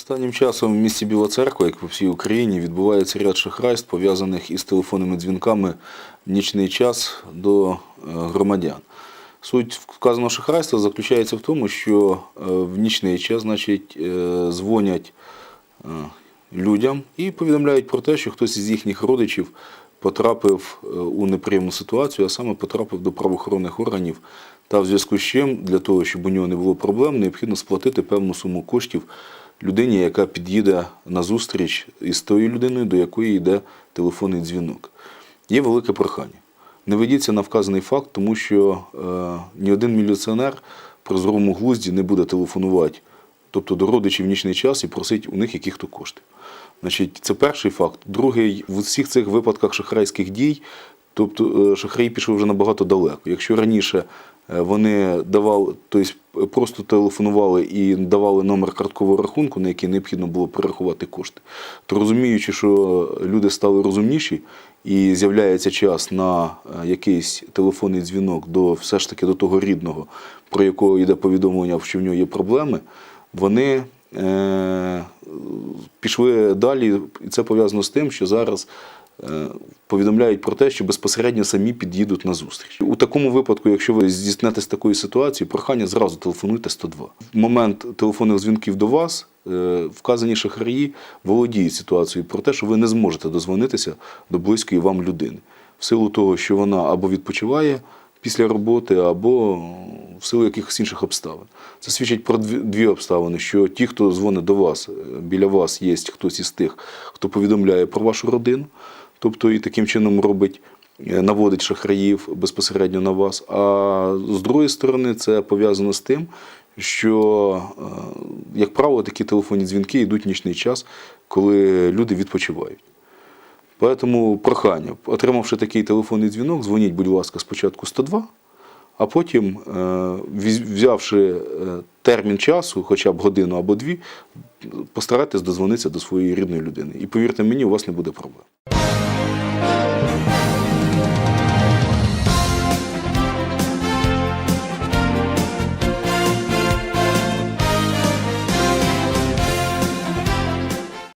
Останнім часом в місті Біла Церква, як по всій Україні, відбувається ряд шахрайств, пов'язаних із телефонними дзвінками в нічний час до е, громадян. Суть вказаного шахрайства заключається в тому, що е, в нічний час значить, е, дзвонять людям і повідомляють про те, що хтось із їхніх родичів потрапив у неприємну ситуацію, а саме потрапив до правоохоронних органів. Та в зв'язку з чим, для того, щоб у нього не було проблем, необхідно сплатити певну суму коштів людині, яка під'їде на зустріч із тою людиною, до якої йде телефонний дзвінок. Є велике прохання. Не ведіться на вказаний факт, тому що е, ні один міліціонер при здоровому глузді не буде телефонувати, тобто до родичів в нічний час і просить у них яких-то коштів. Значить, це перший факт. Другий, в усіх цих випадках шахрайських дій, тобто е, шахраї пішли вже набагато далеко. Якщо раніше вони давали, тобто просто телефонували і давали номер карткового рахунку, на який необхідно було перерахувати кошти, то розуміючи, що люди стали розумніші і з'являється час на е, якийсь телефонний дзвінок до все ж таки до того рідного, про якого йде повідомлення, що в нього є проблеми, вони е, пішли далі, і це пов'язано з тим, що зараз е, повідомляють про те, що безпосередньо самі під'їдуть на зустріч. У такому випадку, якщо ви здійснитесь такою ситуацією, прохання зразу телефонуйте 102. В момент телефонних дзвінків до вас е, вказані шахраї володіють ситуацією про те, що ви не зможете дозвонитися до близької вам людини. В силу того, що вона або відпочиває після роботи, або в силу якихось інших обставин. Це свідчить про дві, дві обставини: що ті, хто дзвонить до вас, е, біля вас є хтось із тих, хто повідомляє про вашу родину, тобто і таким чином робить. е, Наводить шахраїв безпосередньо на вас. А з другої сторони, це пов'язано з тим, що, е, як правило, такі телефонні дзвінки йдуть в нічний час, коли люди відпочивають. Тому прохання, отримавши такий телефонний дзвінок, дзвоніть, будь ласка, спочатку 102, а потім, е, взявши термін часу, хоча б годину або дві, постарайтесь дозвонитися до своєї рідної людини. І повірте мені, у вас не буде проблем.